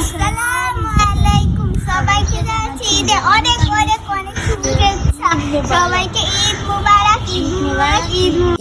আসসালামু আলাইকুম। সবাইকে জানাচ্ছি ঈদে অনেক অনেক অনেক সবাইকে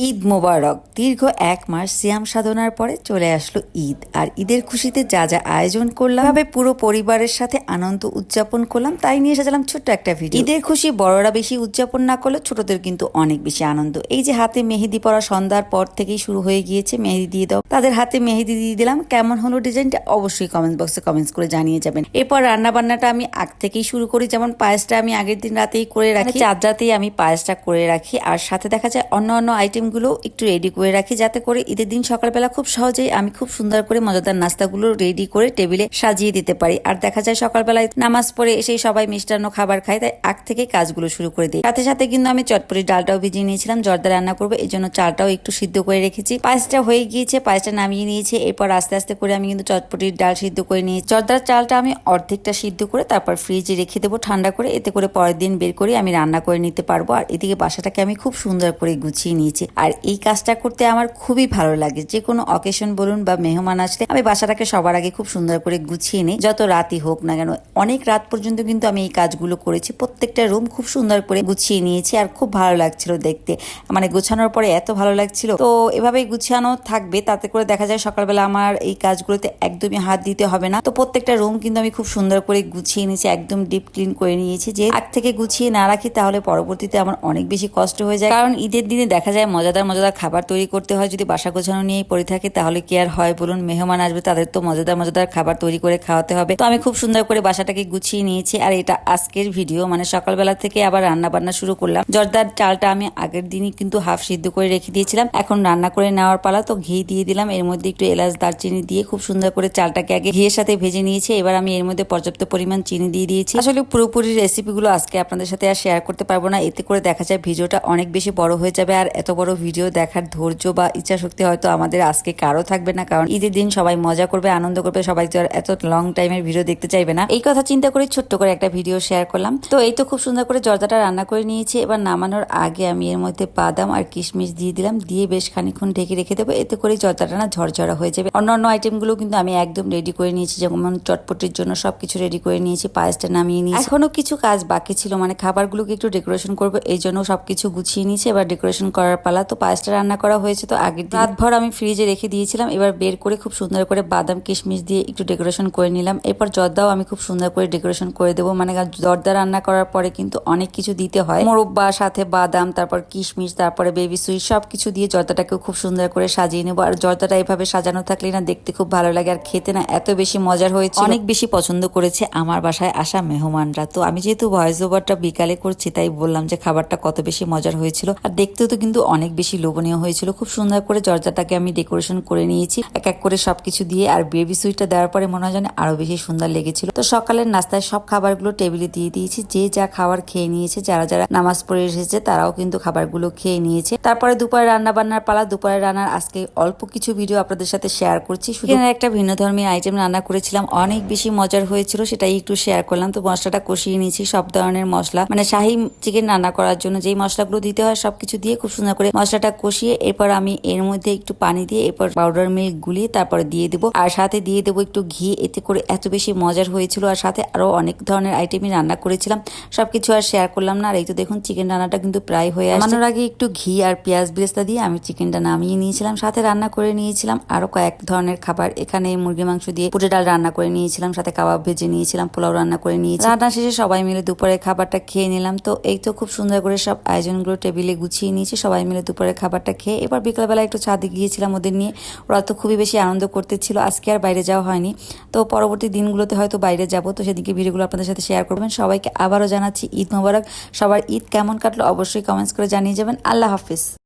ঈদ মোবারক। দীর্ঘ এক মাস সিয়াম সাধনার পরে চলে আসলো ঈদ। আর ঈদের খুশিতে যা যা আয়োজন করলাম ভাবে পুরো পরিবারের সাথে আনন্দ উদযাপন করলাম, তাই নিয়ে এসেছিলাম ছোট্ট একটা ভিডিও ঈদের খুশি বড়রা বেশি উদযাপন না করলে ছোটদের কিন্তু অনেক বেশি আনন্দ। এই যে হাতে মেহেদি পরা সন্ধ্যার পর থেকেই শুরু হয়ে গিয়েছে, মেহেদি দিয়ে দাও। তাদের হাতে মেহেদি দিয়ে দিলাম। কেমন হলো ডিজাইনটা অবশ্যই কমেন্ট বক্সে কমেন্টস করে জানিয়ে যাবেন। এরপর রান্না বান্নাটা আমি আগ থেকেই শুরু করি। যেমন পায়েসটা আমি আগের দিন রাতেই করে রাখি। চাঁদ রাতেই আমি পায়েসটা করে রাখি। আর সাথে দেখা যায় অন্য অন্য আইটেমগুলো একটু রেডি করে রাখি। যাতে করে ঈদের দিন সকালবেলা খুব সহজেই আমি খুব সুন্দর করে মজাদার নাস্তাগুলো রেডি করে টেবিলে সাজিয়ে দিতে পারি। আর দেখা যায় সকালবেলায় নামাজ পড়ে এসেই সবাই মিষ্টান্ন খাবার খায়, তাই আগ থেকে কাজগুলো শুরু করে দিই। সাথে সাথে কিন্তু আমি চটপটি ডালটাও ভিজিয়ে নিয়েছিলাম, জর্দা রান্না করব এই জন্য চালটাও একটু সিদ্ধ করে রেখেছি। পায়েসটা হয়ে গিয়েছে, পায়েসটা নামিয়ে নিয়েছি, এরপর আস্তে আস্তে করে আমি কিন্তু চটপটির ডাল সিদ্ধ করে নিয়েছি। জর্দার চালটা আমি অর্ধেকটা সিদ্ধ করে তারপর ফ্রিজে রেখে দেবো ঠান্ডা করে, এতে করে পরের দিন বের করে আমি রান্না করে নিতে পারব। আর এদিকে বাসাটাকে আমি খুব সুন্দর করে গুছিয়ে নিয়েছি। আর এই কাজটা করতে আমার খুবই ভালো লাগে। যে কোনো অকেশন বলুন বা মেহমান আসলে আমি বাসাটাকে সবার আগে খুব সুন্দর করে গুছিয়ে নিই। যত রাতই হোক না কেন, অনেক রাত পর্যন্ত কিন্তু আমি এই কাজগুলো করেছি। প্রত্যেকটা রুম খুব সুন্দর করে গুছিয়ে নিয়েছি আর খুব ভালো লাগছিল দেখতে। মানে গোছানোর পরে এত ভালো লাগছিল। তো এভাবেই গুছানো থাকবে। তাতে করে দেখা যায় সকালবেলা আমার এই কাজগুলোতে একদমই হাত দিতে হবে না। তো প্রত্যেকটা রুম কিন্তু আমি খুব সুন্দর করে গুছিয়ে নিয়েছি, একদম ডিপ ক্লিন করে নিয়েছি। যে আগ থেকে গুছিয়ে না রাখি তাহলে পরবর্তীতে আমার অনেক বেশি কষ্ট হয়ে যায়। কারণ ঈদের দিনে দেখা যায় মজাদার মজাদার মজাদার খাবার তৈরি করতে হয়, যদি বাসা গোছানো নিয়েই পড়ে থাকে, তাহলে কি আর হয় বলুন? মেহমান আসবে, তাদের তো মজাদার মজাদার খাবার তৈরি করে খাওয়াতে হবে। তো আমি খুব সুন্দর করে বাসাটাকে গুছিয়ে নিয়েছি, আর এটা আজকের ভিডিও। মানে সকালবেলা থেকে আবার রান্না বান্না শুরু করলাম। জর্দার চালটা আমি আগের দিনই কিন্তু হাফ সিদ্ধ করে রেখে দিয়েছিলাম। এখন রান্না করে নেওয়ার পালা, তো ঘি দিয়ে দিলাম। এর মধ্যে একটু এলাচ দারচিনি দিয়ে খুব সুন্দর করে চালটাকে আগে ঘিয়ের সাথে ভেজে নিয়েছি। এবার আমি এর মধ্যে পর্যাপ্ত পরিমাণ চিনি দিয়ে দিয়েছি। আসলে পুরোপুরি রেসিপিগুলো আজকে আপনাদের সাথে আর শেয়ার করতে পারব না। এতে করে দেখা যায়, ভিডিওটা অনেক বেশি বড় হয়ে যাবে, আর এত বড় ভিডিও দেখার ধৈর্য বা ইচ্ছা শক্তি হয়তো আমাদের আজকে কারও থাকবে না, কারণ ঈদের দিন সবাই মজা করবে, আনন্দ করবে, সবাই তো এত লং টাইমের ভিডিও দেখতে চাইবে না। এই কথা চিন্তা করে ছোট্ট করে একটা ভিডিও শেয়ার করলাম। তো এই তো খুব সুন্দর করে জর্দাটা রান্না করে নিয়েছি। এবার নামানোর আগে আমি এর মধ্যে বাদাম আর কিশমিশ দিয়ে দিলাম। দিয়ে বেশ খানিক্ষণ ঢেকে রেখে দেবো। এতে করে জর্দাটা না ঝরঝরা হয়ে যাবে। অন্য অন্য আইটেমগুলো কিন্তু আমি একদম রেডি করে নিয়েছি। যেমন চটপটির জন্য সবকিছু রেডি করে নিয়েছি, পায়েসটা নামিয়ে নিয়েছি। এখনও কিছু কাজ বাকি ছিল। মানে খাবারগুলোকে একটু ডেকোরেশন করব, এই জন্য সবকিছু গুছিয়ে নিয়েছি। এবার ডেকোরেশন করার পালা তো পায়েসটা রান্না করা হয়েছে তো আগের দিন রাত ভর আমি ফ্রিজে রেখে দিয়েছিলাম এবার বের করে খুব সুন্দর করে বাদাম কিশমিশ দিয়ে একটু ডেকোরেশন করে নিলাম। এরপর জর্দাও আমি খুব সুন্দর করে ডেকোরেশন করে দেবো। মানে জর্দা রান্না করার পরে কিন্তু অনেক কিছু দিতে হয়। মোরব্বা সাথে বাদাম তারপর কিশমিশ তারপরে বেবি সুইট সব কিছু দিয়ে জর্দাটাকে খুব সুন্দর করে সাজিয়ে নেব। আর জর্দাটা এভাবে সাজানো থাকলে না দেখতে খুব ভালো লাগে আর খেতে না এত বেশি মজার হয়েছে অনেক বেশি পছন্দ করেছে আমার বাসায় আসা মেহমানরা। তো আমি যেহেতু ভয়েস ওভারটা বিকালে করছি তাই বললাম যে খাবারটা কত বেশি মজার হয়েছিল। আর দেখতেও তো কিন্তু অনেক বেশি লোভনীয় হয়েছিল। খুব সুন্দর করে জর্দাটাকে আমি ডেকোরেশন করে নিয়েছি। এক এক করে সবকিছু দিয়ে আর বেবি সুইটটা দেওয়ার পরে মনে হয় যেন আরও বেশি সুন্দর লেগেছিল। তো সকালের নাস্তায় সব খাবারগুলো টেবিলে দিয়ে দিয়েছি। যে যা খাবার খেয়ে নিয়েছে, যারা যারা নামাজ পড়ে এসেছে, তারাও কিন্তু খাবারগুলো খেয়ে নিয়েছে। তারপরে দুপুরে রান্না বান্নার পালা। দুপুরে রান্নার আজকে অল্প কিছু ভিডিও আপনাদের সাথে শেয়ার করছি। এখানে একটা ভিন্ন ধর্মী আইটেম রান্না করেছিলাম। অনেক বেশি মজার হয়েছিল, সেটাই একটু শেয়ার করলাম। তো মশলাটা কষিয়ে নিয়েছি। সব ধরনের মশলা। মানে শাহি চিকেন রান্না করার জন্য যেই মশলাগুলো দিতে হয়, সবকিছু দিয়ে খুব সুন্দর করে মশলাটা কষিয়ে এরপর আমি এর মধ্যে একটু পানি দিয়ে এরপর পাউডার মিল্ক গুলিয়ে তারপরে দিয়ে দেবো। আর সাথে দিয়ে দেবো একটু ঘি এতে করে এত বেশি মজার হয়েছিল। আর সাথে আরও অনেক ধরনের আইটেমই রান্না করেছিলাম। সব কিছু আর শেয়ার করলাম না। আর এই তো দেখুন চিকেন রান্নাটা কিন্তু প্রায় হয়ে নামানোর আগে একটু ঘি আর পেঁয়াজ বেরেস্তা দিয়ে আমি চিকেনটা নামিয়ে নিয়েছিলাম। সাথে রান্না করে নিয়েছিলাম আরও কয়েক ধরনের খাবার। এখানে মুরগি মাংস দিয়ে পুটে ডাল রান্না করে নিয়েছিলাম। সাথে কাবাব ভেজে নিয়েছিলাম পোলাও রান্না করে নিয়েছি। রান্না শেষে সবাই মিলে দুপুরের খাবারটা খেয়ে নিলাম। তো এই তো খুব সুন্দর করে সব আয়োজনগুলো টেবিলে গুছিয়ে নিয়েছি। সবাই মিলে দুপুরের খাবারটা খেয়ে এবার বিকালবেলা একটু ছাদে গিয়েছিলাম ওদের নিয়ে। ওরা তো খুবই বেশি আনন্দ করতেছিল। আজকে আর বাইরে যাওয়া হয়নি। তো পরবর্তী দিনগুলোতে হয়তো বাইরে যাব। তো সেদিকে ভিডিওগুলো আপনাদের সাথে শেয়ার করবেন। সবাইকে আবারও জানাচ্ছি ঈদ মোবারক। সবার ঈদ কেমন কাটলো অবশ্যই কমেন্টস করে জানিয়ে যাবেন। আল্লাহ হাফিজ।